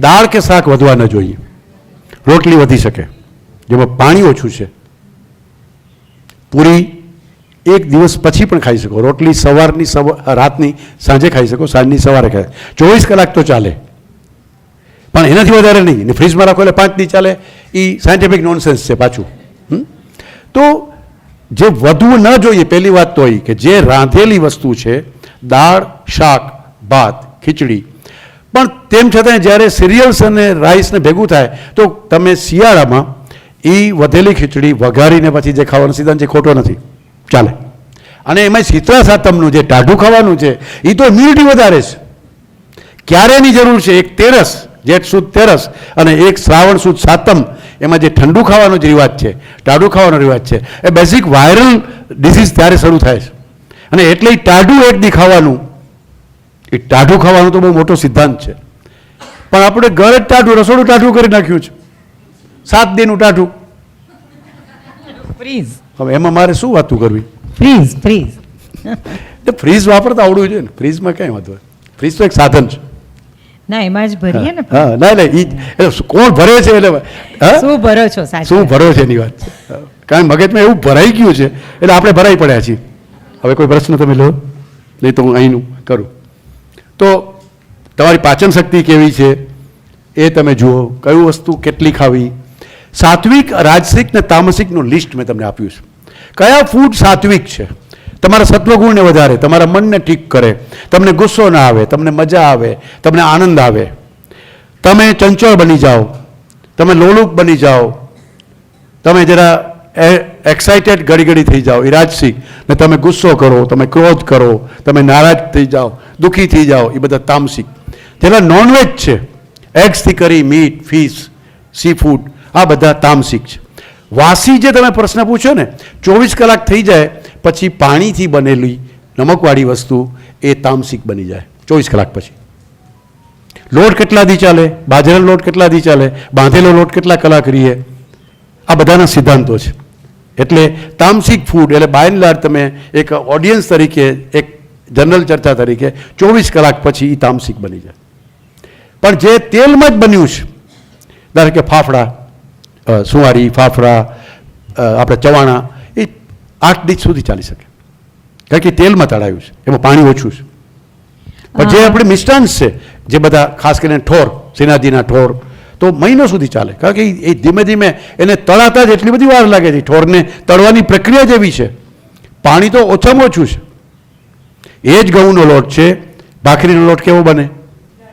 દાળ કે શાક વધવા ન જોઈએ. રોટલી વધી શકે. જેમાં પાણી ઓછું છે. પૂરી એક દિવસ પછી પણ ખાઈ શકો. રોટલી સવારની સવા રાતની સાંજે ખાઈ શકો, સાંજની સવારે ખાય ચોવીસ કલાક તો ચાલે. પણ એનાથી વધારે નહીં. ને ફ્રીજમાં રાખો એટલે પાંચ દી ચાલે. એ સાયન્ટિફિક નોનસેન્સ છે પાછું? તો જે વધવું ન જોઈએ, પહેલી વાત તો એ કે જે રાંધેલી વસ્તુ છે, દાળ, શાક, ભાત, ખીચડી પણ તેમ છતાં જ્યારે સિરિયલ્સ અને રાઈસને ભેગું થાય, તો તમે શિયાળામાં એ વધેલી ખીચડી વઘારીને પછી જે ખાવાનું સિદ્ધાંત છે ખોટો નથી. ચાલે. અને એમાં શીતળા સાતમનું જે ટાઢું ખાવાનું છે એ તો ઇમ્યુનિટી વધારે છે. ક્યારેની જરૂર છે? એક તેરસ, જેઠ સુદ તેરસ અને એક શ્રાવણ સુદ સાતમ, એમાં જે ઠંડુ ખાવાનો જ રિવાજ છે, ટાઢું ખાવાનો રિવાજ છે. એ બેઝિક વાયરલ ડિસીઝ ત્યારે શરૂ થાય છે. અને એટલે ટાઢું એક દી ખાવાનું એ ટાઢું ખાવાનું તો બહુ મોટો સિદ્ધાંત છે. પણ આપણે ઘરે જ ટાઢું રસોડું ટાઢું કરી નાખ્યું છે. સાત દિનનું ટાઢું. ફ્રીઝ હવે એમાં મારે શું વાતું કરવી? ફ્રીઝ ફ્રીઝ તો ફ્રીજ વાપરતા આવડવું જોઈએ ને. ફ્રીજમાં ક્યાંય વાંધો ફ્રીજ તો એક સાધન છે. ના એમાં જ ભરીએ ને હા ના ના ઈ કોણ ભરે છે એટલે શું ભરો છો સાચું શું. ભરો છે એની વાત? છે કારણ કે મગજમાં એવું ભરાઈ ગયું છે. એટલે આપણે ભરાઈ પડ્યા છીએ. હવે કોઈ પ્રશ્ન તમે લો. નહીં તો હું અહીંનું કરું. તો તમારી પાચન શક્તિ કેવી છે? એ તમે જુઓ. કયું વસ્તુ કેટલી ખાવી? સાત્વિક, રાજસિક ને તામસિકનું લિસ્ટ મેં તમને આપ્યું છે. કયા ફૂડ સાત્વિક છે? તમારા સત્વગુણને વધારે, તમારા મનને ઠીક કરે. તમને ગુસ્સો ના આવે, તમને મજા આવે, તમને આનંદ આવે. તમે ચંચળ બની જાઓ. તમે લોલુપ બની જાઓ. તમે જરા એક્સાઇટેડ ઘડી ઘડી થઈ જાઓ એ રાજસિક ને તમે ગુસ્સો કરો, તમે ક્રોધ કરો, તમે નારાજ થઈ જાઓ, દુઃખી થઈ જાઓ એ બધા તામસિક. જેના નોનવેજ છે એગ્સથી કરી મીટ ફિશ સી ફૂડ આ બધા તામસિક છે. વાસી જે તમે પ્રશ્ન પૂછ્યો ને, ચોવીસ કલાક થઈ જાય, પછી પાણીથી બનેલી નમકવાળી વસ્તુ એ તામસિક બની જાય, ચોવીસ કલાક પછી. લોટ કેટલા દી ચાલે? બાજરાનો લોટ કેટલા દી ચાલે? બાંધેલો લોટ કેટલા કલાક રહીએ આ બધાના સિદ્ધાંતો છે. એટલે તામસિક ફૂડ એટલે બાય એન્ડ લાર્જ તમે એક ઓડિયન્સ તરીકે એક જનરલ ચર્ચા તરીકે ચોવીસ કલાક પછી એ તામસિક બની જાય. પણ જે તેલમાં જ બન્યું છે ધારો કે ફાફડા સુવારી ફાફડા આપણે ચવાણા એ આઠ ડીચ સુધી ચાલી શકે. કારણ કે તેલમાં તળાયું છે એમાં પાણી ઓછું છે. પણ જે આપણે મિષ્ટાન્સ છે જે બધા ખાસ કરીને ઠોર સેનાજીના ઠોર તો મહિનો સુધી ચાલે. કારણ કે એ ધીમે ધીમે એને તળાતા જ એટલી બધી વાર લાગે છે. ઠોરને તળવાની પ્રક્રિયા જેવી છે. પાણી તો ઓછામાં ઓછું છે. એ જ ઘઉંનો લોટ છે. ભાખરીનો લોટ કેવો બને?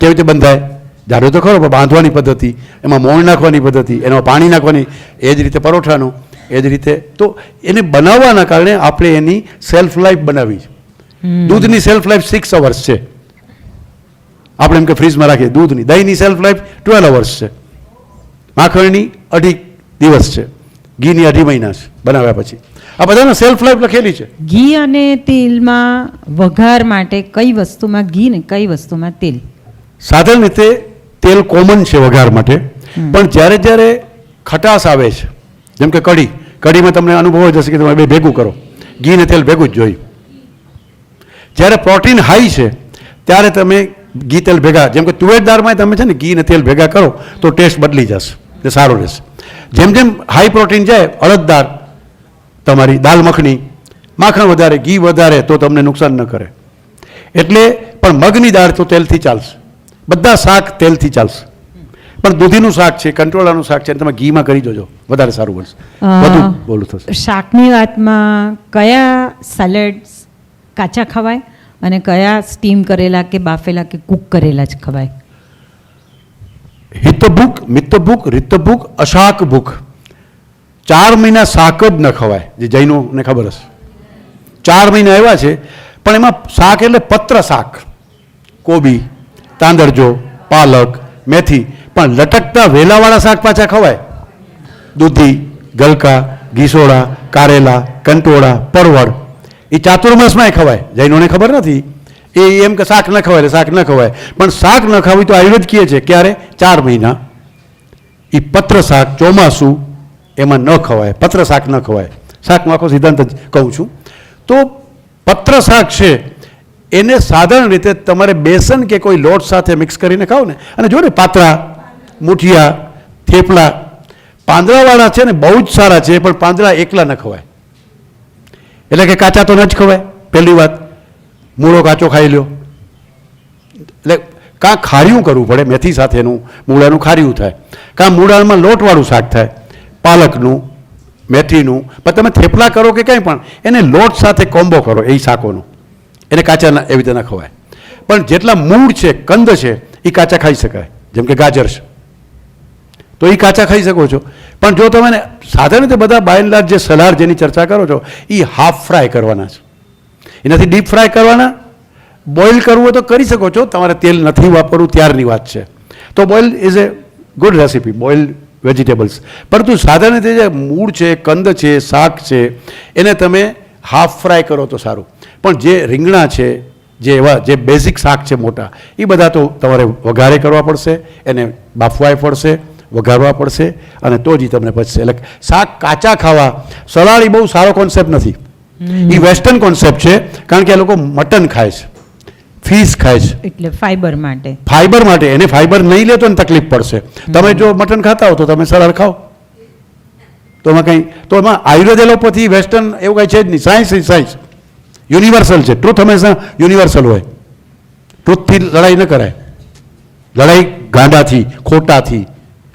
કેવી રીતે બંધાય? જાડો તો ખરો પણ બાંધવાની પદ્ધતિ એમાં મોણ નાખવાની પદ્ધતિ એમાં પાણી નાખવાની એ જ રીતે પરોઠાનો એ જ રીતે. તો એને બનાવવાના કારણે આપણે એની સેલ્ફ લાઈફ બનાવી છે. દૂધની સેલ્ફ લાઈફ સિક્સ અવર્સ છે. આપણે એમ કે ફ્રીજમાં રાખીએ. દૂધની. દહીંની સેલ્ફ લાઈફ ટ્વેલ્વ અવર્સ છે. માખણની અઢી દિવસ છે. ઘીની અઢી મહિના છે. બનાવ્યા પછી. આ બધાને સેલ્ફ લાઈફ લખેલી છે. ઘી અને તેલમાં વઘાર માટે કઈ વસ્તુમાં ઘી ને કઈ વસ્તુમાં તેલ? સાધારણ રીતે તેલ કોમન છે વઘાર માટે. પણ જ્યારે જ્યારે ખટાશ આવે છે જેમ કે કઢી. કઢીમાં તમને અનુભવ જ હશે કે તમે બે ભેગું કરો. ઘી ને તેલ ભેગું જ જોઈ. જ્યારે પ્રોટીન હાઈ છે ત્યારે તમે ઘી તેલ ભેગા. જેમ કે તુવેર દાળમાં તમે છે ને ઘી તેલ ભેગા કરો તો ટેસ્ટ બદલી જશે તે સારો રહેશે. જેમ જેમ હાઈ પ્રોટીન જાય અડદ દાળ તમારી દાલ મખણી માખણ વધારે ઘી વધારે તો તમને નુકસાન ન કરે. એટલે પણ મગની દાળ તો તેલથી ચાલશે. બધા શાક તેલથી ચાલશે. પણ દૂધીનું શાક છે કંટ્રોલાનું શાક છે તમે ઘીમાં કરી જોજો વધારે સારું બનશે. બધું બોલું થશે. શાકની વાતમાં કયા સેલેડ્સ કાચા ખવાય? અને કયા સ્ટીમ કરેલા કે બાફેલા કે કૂક કરેલા જ ખવાય? હિતભૂખ મિતભૂખ રિતભૂખ અશાક ભૂખ ચાર મહિના શાક જ ન ખવાય, જે જૈનોને ખબર હશે. ચાર મહિના એવા છે, પણ એમાં શાક એટલે પત્ર શાક. કોબી, તાંદરજો, પાલક, મેથી. પણ લટકતા વેલાવાળા શાક પાછા ખવાય. દૂધી, ગલકા, ઘીસોડા, કારેલા, કંટોળા, પરવળ. એ ચાતુર્માસમાંય ખવાય. જૈનોને ખબર નથી. એ એમ કે શાક ન ખવાય શાક ન ખવાય. પણ શાક ન ખાવી તો આયુર્વેદ કહે છે, ક્યારે? ચાર મહિના. એ પત્ર શાક, ચોમાસું, એમાં ન ખવાય. પત્ર શાક ન ખવાય. શાકનો આખો સિદ્ધાંત જ કહું છું. તો પત્ર શાક છે, એને સાધારણ રીતે તમારે બેસન કે કોઈ લોટ સાથે મિક્સ કરીને ખાઓ ને. અને જો ને પાતળા, મુઠિયા, થેપલા, પાંદડાવાળા છે ને બહુ જ સારા છે, પણ પાંદડા એકલા ન ખવાય. એટલે કે કાચા તો ન જ ખવાય. પહેલી વાત, મૂળો કાચો ખાઈ લ્યો. એટલે કાં ખાર્યું કરવું પડે, મેથી સાથેનું મૂળાનું ખાર્યું થાય. કાં મૂળામાં લોટવાળું શાક થાય, પાલકનું, મેથીનું. પણ તમે થેપલા કરો કે કંઈ પણ, એને લોટ સાથે કોમ્બો કરો, એ શાકોનું. એને કાચા એવી રીતે ન ખવાય. પણ જેટલા મૂળ છે, કંદ છે, એ કાચા ખાઈ શકાય. જેમ કે ગાજર છે. તો એ કાચા ખાઈ શકો છો. પણ જો તમે સાધારણ રીતે બધા બાય એન્ડ જે સલાડ જેની ચર્ચા કરો છો, એ હાફ ફ્રાય કરવાના છે. એનાથી ડીપ ફ્રાય કરવાના બોઇલ કરવું હોય તો કરી શકો છો, તમારે તેલ નથી વાપરવું, ત્યારની વાત છે. તો boil is a good recipe boil vegetables પરંતુ સાધારણ રીતે જે મૂળ છે, કંદ છે, શાક છે, એને તમે હાફ ફ્રાય કરો તો સારું. પણ જે રીંગણા છે, જે એવા, જે બેઝિક શાક છે મોટા, એ બધા તો તમારે વઘારે કરવા પડશે, એને બાફવાય પડશે વઘારવા પડશે અને તો જ તમને પચશે એટલે શાક કાચા ખાવા સલાડ એ બહુ સારો કોન્સેપ્ટ નથી. એ વેસ્ટર્ન કોન્સેપ્ટ છે કારણ કે આ લોકો મટન ખાય છે ફિશ ખાય છે. એટલે ફાઈબર માટે. ફાઈબર માટે એને ફાઈબર નહીં લે તો તકલીફ પડશે. તમે જો મટન ખાતા હો તો તમે સલાડ ખાઓ. તો એમાં કંઈ તો એમાં આયુર્વેદ એલોપથી વેસ્ટર્ન એવું કંઈ છે જ નહીં. સાયન્સ ઇઝ સાયન્સ યુનિવર્સલ છે. ટ્રુથ હંમેશા યુનિવર્સલ હોય. ટ્રુથથી લડાઈ ન કરાય. લડાઈ ગાંડાથી ખોટાથી.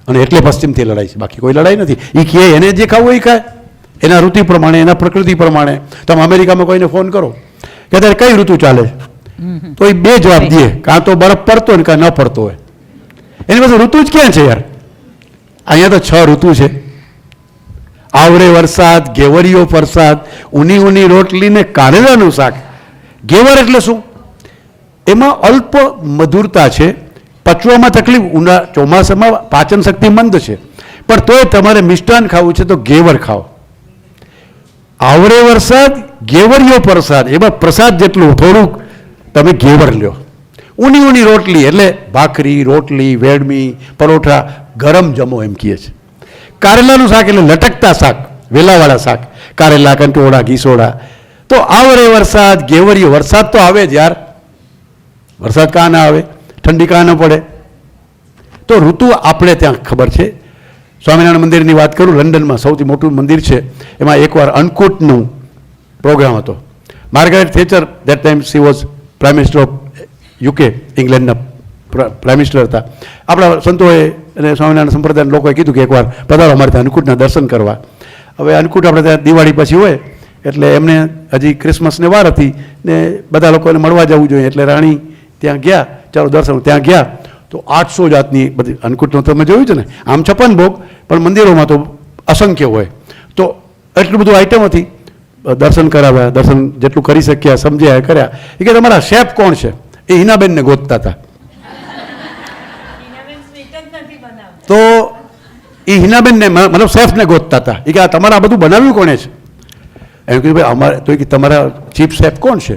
અને એટલે પશ્ચિમથી લડાઈ છે. બાકી કોઈ લડાઈ નથી. એ કહે એને જે ખાવું હોય એ કહે એના ઋતુ પ્રમાણે એના પ્રકૃતિ પ્રમાણે. તમે અમેરિકામાં કોઈને ફોન કરો. કે અત્યારે કઈ ઋતુ ચાલે? તો એ બે જવાબ દે. કાં તો બરફ પડતો હોય ને કાં ન પડતો હોય. એની પાસે ઋતુ જ ક્યાં છે યાર? અહીંયા તો છ ઋતુ છે. આવરે વરસાદ ગેવરીઓ વરસાદ ઊની ઊની રોટલી ને કારેલાનું શાક. ગેવર એટલે શું? એમાં અલ્પ મધુરતા છે. પચવામાં તકલીફ ઉના ચોમાસામાં પાચન શક્તિ મંદ છે. પણ તોય તમારે મિષ્ટાન ખાવું છે તો ઘેવર ખાઓ. આવરે વરસાદ, ઘેવરિયો પ્રસાદ, એમાં પ્રસાદ જેટલું થોડુંક તમે ઘેવર લ્યો. ઊની ઊની રોટલી, એટલે ભાખરી, રોટલી, વેડમી, પરોઠા ગરમ જમો એમ કહે છે. કારેલાનું શાક એટલે લટકતા શાક, વેલાવાળા શાક, કારેલા, કંટોળા ઘીસોડા તો આવરે વરસાદ, ઘેવરિયો, વરસાદ તો આવે જ યાર. વરસાદ કાં ના આવે? ઠંડી કાં ન પડે. તો ઋતુ આપણે ત્યાં ખબર છે. સ્વામિનારાયણ મંદિરની વાત કરું, લંડનમાં સૌથી મોટું મંદિર છે. એમાં એકવાર અન્નકૂટનું પ્રોગ્રામ હતો. Margaret Thatcher that time she was prime minister of UK ઇંગ્લેન્ડના prime minister હતા. આપણા સંતોએ અને સ્વામિનારાયણ સંપ્રદાયના લોકોએ કીધું કે એકવાર પધારો અમારે ત્યાં અન્નકૂટના દર્શન કરવા. હવે અન્નકૂટ આપણે ત્યાં દિવાળી પછી હોય, એટલે એમને હજી ક્રિસમસને વાર હતી ને બધા લોકોને મળવા જવું જોઈએ. એટલે રાણી ત્યાં ગયા. ચાલો દર્શન ત્યાં ગયા તો આઠસો જાતની બધી અન્નકૂટનું તમે જોયું છે ને. આમ છપ્પન ભોગ પણ મંદિરોમાં તો અસંખ્ય હોય. તો એટલું બધું આઈટમ હતી. દર્શન કરાવ્યા દર્શન જેટલું કરી શક્યા સમજ્યા કર્યા. એ કે તમારા શેફ કોણ છે? એ હિનાબેનને ગોતતા હતા. તો એ હિનાબેનને મતલબ શેફને ગોતતા હતા. એ કે આ તમારા આ બધું બનાવ્યું કોણે છે? એમ કીધું ભાઈ અમારે તો કે તમારા ચીફ શેફ કોણ છે?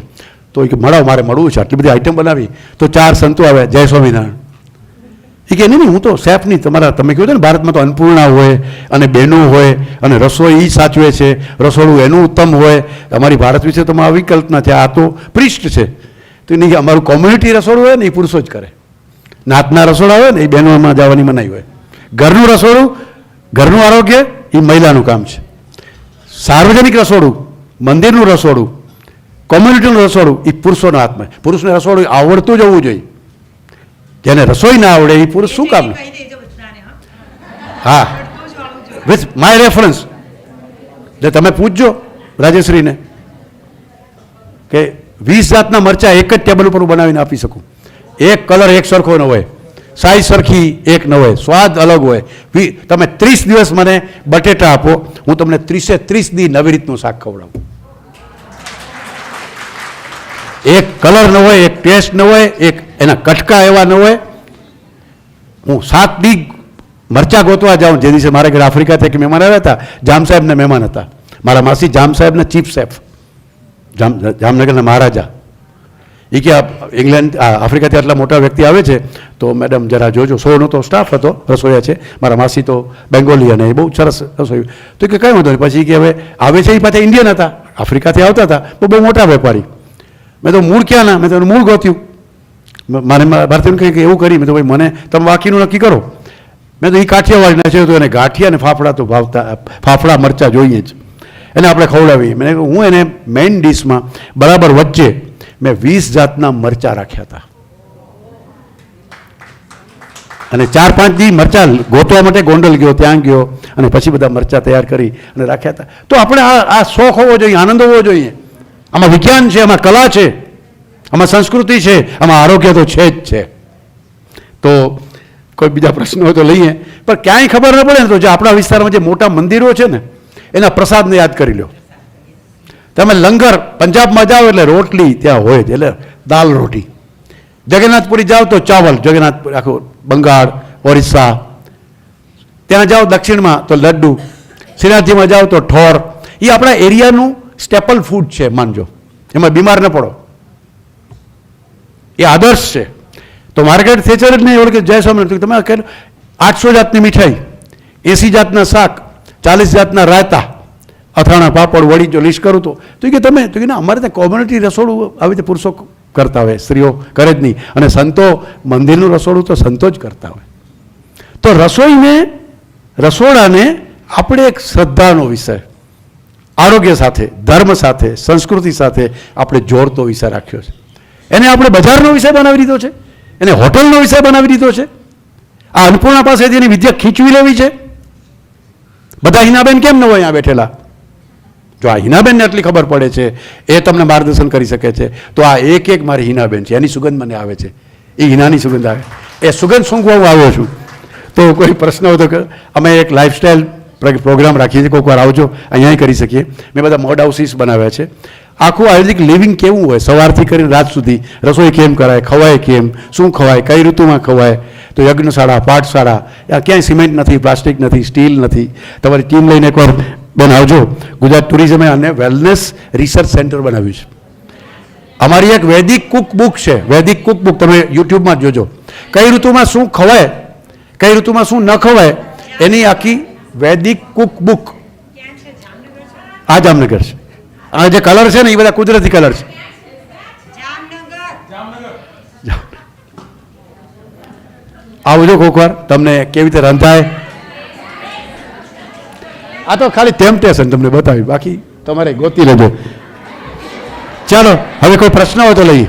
તો એ કે મળાવ મારે મળવું છે. આટલી બધી આઈટમ બનાવી. તો ચાર સંતો આવ્યા જય સ્વામિનારાયણ. એ કે, નહીં નહીં, હું તો સેફ નહીં. તમારા, તમે કહ્યું ને, ભારતમાં તો અન્નપૂર્ણા હોય અને બહેનો હોય અને રસોઈ એ સાચવે છે. રસોડું એનું ઉત્તમ હોય. અમારી ભારત વિશે તો આવી વિકલ્પના છે. આ તો પ્રિષ્ઠ છે. તો નહીં અમારું કોમ્યુનિટી રસોડું હોય ને એ પુરુષો જ કરે. નાતના રસોડા હોય ને એ બહેનોમાં જવાની મનાઈ હોય. ઘરનું રસોડું, ઘરનું આરોગ્ય એ મહિલાનું કામ છે. સાર્વજનિક રસોડું, મંદિરનું રસોડું કોમ્યુનિટીનું રસોડું એ પુરુષોના હાથમાં. પુરુષને રસોડું આવડતું જ હોવું જોઈએ. જેને રસોઈ ના આવડે એ પુરુષ શું કામ હા. વિથ માય રેફરન્સ એટલે તમે પૂછજો રાજેશ્રીને કે વીસ જાતના મરચા એક જ ટેબલ ઉપર બનાવીને આપી શકું. એક કલર એક સરખો ન હોય. સાઈઝ સરખી એક ન હોય. સ્વાદ અલગ હોય. તમે ત્રીસ દિવસ મને બટેટા આપો. હું તમને ત્રીસે ત્રીસ દી નવી રીતનું શાક ખવડાવું. એક કલર ન હોય, એક ટેસ્ટ ન હોય, એક એના કટકા એવા ન હોય. હું સાત દી મરચા ગોતવા જાઉં જે દિવસે મારા ઘરે આફ્રિકાથી એક મહેમાન આવ્યા હતા, જામ સાહેબના મહેમાન હતા. મારા માસી જામ સાહેબના ચીફ શેફ જામ, જામનગરના મહારાજા. એ કે ઇંગ્લેન્ડ આફ્રિકાથી આટલા મોટા વ્યક્તિ આવે છે, તો મેડમ જરા જોજો. સોનો તો સ્ટાફ હતો, રસોઈયા છે. મારા માસી તો બેંગોલી અને એ બહુ સરસ રસોઈ. તો કે કંઈ વાંધો નહીં. પછી કે હવે આવે છે એ પાછા ઇન્ડિયન હતા. આફ્રિકાથી આવતા હતા. બહુ બહુ મોટા વેપારી. મેં તો મૂળ ક્યાં ના, મેં તો મૂળ ગોત્યું. મ- મારે મારા ભારતીયને કહે એવું કરી, મેં તો ભાઈ મને, તમે બાકીનું નક્કી કરો. મેં તો એ કાઠિયાવાડીના છે તો એને ગાંઠિયા અને ફાફડા તો ભાવતા, ફાફડા, મરચાં જોઈએ જ. એને આપણે ખવડાવીએ. મેં હું એને મેઇન ડિશમાં બરાબર વચ્ચે મેં વીસ જાતના મરચાં રાખ્યા હતા. અને ચાર પાંચ દી મરચાં ગોતવા માટે ગોંડલ ગયો, ત્યાં ગયો, અને પછી બધા મરચાં તૈયાર કરી અને રાખ્યા હતા. તો આપણે આ આ શોખ હોવો જોઈએ, આનંદ હોવો જોઈએ. આમાં વિજ્ઞાન છે, આમાં કલા છે, આમાં સંસ્કૃતિ છે, આમાં આરોગ્ય તો છે જ છે. તો કોઈ બીજા પ્રશ્નો હોય તો લઈએ. પણ ક્યાંય ખબર ન પડે ને તો જે આપણા વિસ્તારમાં જે મોટા મંદિરો છે ને, એના પ્રસાદને યાદ કરી લો તમે લંગર, પંજાબમાં જાઓ એટલે રોટલી ત્યાં હોય જ, એટલે દાલ રોટી. જગન્નાથપુરી જાઓ તો ચાવલ, જગન્નાથપુરી, આખું બંગાળ, ઓરિસ્સા. ત્યાં જાઓ દક્ષિણમાં તો લડ્ડુ. શ્રીનાથજીમાં જાઓ તો ઠોર. એ આપણા એરિયાનું સ્ટેપલ ફૂડ છે, માનજો. એમાં બીમાર ન પડો. એ આદર્શ છે. તો માર્કેટ થેચર જ નહીં ઓળખે જય સ્વામી તમે આઠસો જાતની મીઠાઈ, એંસી જાતના શાક, ચાલીસ જાતના રાયતા, અથાણા પાપડ, વડી, જો લિસ્ટ કરું તો. તો કે તમે, તો કે ના, અમારે ત્યાં કોમ્યુનિટી રસોડું આવી રીતે પુરુષો કરતા હોય, સ્ત્રીઓ કરે જ નહીં. અને સંતો, મંદિરનું રસોડું તો સંતો જ કરતા હોય. તો રસોઈને, રસોડાને આપણે એક શ્રદ્ધાનો વિષય. આરોગ્ય સાથે, ધર્મ સાથે, સંસ્કૃતિ સાથે આપણે જોડતો વિષય રાખ્યો છે. એને આપણે બજારનો વિષય બનાવી દીધો છે, એને હોટલનો વિષય બનાવી દીધો છે. આ અન્નપૂર્ણા પાસેથી એની વિદ્યા ખીચવી લેવી છે. બધા હિનાબેન કેમ ન હોય અહીંયા બેઠેલા? જો આ હિનાબેનને આટલી ખબર પડે છે, એ તમને માર્ગદર્શન કરી શકે છે. તો આ એક એક મારી હિનાબેન છે, એની સુગંધ મને આવે છે. એ હિનાની સુગંધ આવે. એ સુગંધ સૂંઘવા હું આવ્યો છું? તો કોઈ પ્રશ્ન હોય તો અમે એક લાઈફસ્ટાઈલ પ્રોગ્રામ રાખીએ છીએ, કોઈક વાર આવજો અહીંયા કરી શકીએ. મેં બધા મોડ હાઉસીસ બનાવ્યા છે. આખું આયુર્વેદિક લિવિંગ કેવું હોય? સવારથી કરીને રાત સુધી રસોઈ કેમ કરાય, ખવાય કેમ, શું ખવાય, કઈ ઋતુમાં ખવાય? તો યજ્ઞશાળા, પાઠશાળા, આ ક્યાંય સિમેન્ટ નથી, પ્લાસ્ટિક નથી, સ્ટીલ નથી. તમારી ટીમ લઈને એકવાર બેન આવજો ગુજરાત ટુરિઝમે અને વેલનેસ રિસર્ચ સેન્ટર બનાવ્યું છે. અમારી એક વૈદિક કુક બુક છે. વૈદિક કુક બુક તમે યુટ્યુબમાં જોજો. કઈ ઋતુમાં શું ખવાય, કઈ ઋતુમાં શું ન ખવાય, એની આખી વૈદિક કુક બુક આ જામનગર છે? આ જે કલર છે ને એ બધા કુદરતી કલર છે. આવજો જો વાર તમને કેવી રીતે રંધાય. આ તો ખાલી ટેમ્પટેશન તમને બતાવી. બાકી તમારે ગોતી લેજો. ચાલો હવે કોઈ પ્રશ્ન હોય તો લઈએ.